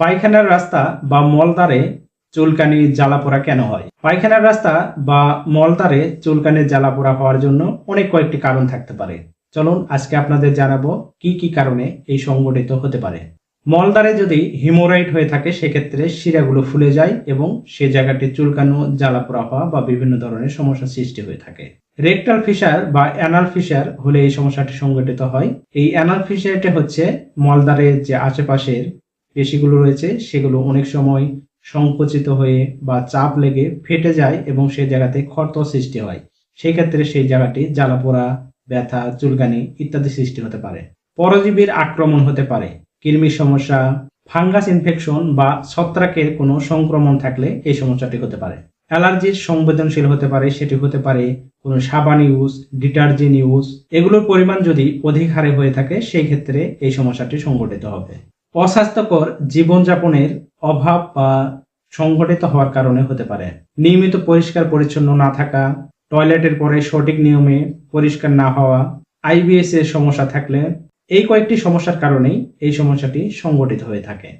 পায়খানার রাস্তা বা মলদ্বারে চুলকানি জ্বালাপোড়া কেন হয়? পায়খানার রাস্তা বা মলদ্বারে চুলকানি জ্বালাপোড়া হওয়ার জন্য অনেক কয়েকটি কারণ থাকতে পারে। চলুন আজকে আপনাদের জানাব কি কি কারণে এই সংগঠিত হতে পারে। মলদ্বারে যদি হিমোরাইড হয়ে থাকে, সেক্ষেত্রে শিরাগুলো ফুলে যায় এবং সে জায়গাটি চুলকানো, জ্বালাপোড়া হওয়া বা বিভিন্ন ধরনের সমস্যার সৃষ্টি হয়ে থাকে। রেকটাল ফিশার বা অ্যানাল ফিশার হলে এই সমস্যাটি সংগঠিত হয়। এই অ্যানাল ফিশারটি হচ্ছে মলদ্বারের যে আশেপাশের পেশিগুলো রয়েছে, সেগুলো অনেক সময় সংকুচিত হয়ে বা চাপ লেগে ফেটে যায় এবং সেই জায়গাতে ক্ষত সৃষ্টি হয়। সেই ক্ষেত্রে সেই জায়গাটি জ্বালাপোড়া, ব্যথা, চুলকানি ইত্যাদি সৃষ্টি হতে পারে। পরজীবীর আক্রমণ হতে পারে। কৃমির সমস্যা, ফাঙ্গাস ইনফেকশন বা ছত্রাকের কোনো সংক্রমণ থাকলে এই সমস্যাটি হতে পারে। অ্যালার্জির সংবেদনশীল হতে পারে, সেটি হতে পারে কোনো সাবান ইউজ, ডিটারজেন্ট ইউজ, এগুলোর পরিমাণ যদি অধিক হারে হয়ে থাকে, সেই ক্ষেত্রে এই সমস্যাটি সংঘটিত হবে। অস্বাস্থ্যকর জীবনযাপনের অভাব বা সংঘটিত হওয়ার কারণে হতে পারে। নিয়মিত পরিষ্কার পরিচ্ছন্ন না থাকা, টয়লেটের পরে সঠিক নিয়মে পরিষ্কার না হওয়া আইবিএস এর সমস্যা থাকলে এই কয়েকটি সমস্যার কারণেই এই সমস্যাটি সংঘটিত হয়ে থাকে।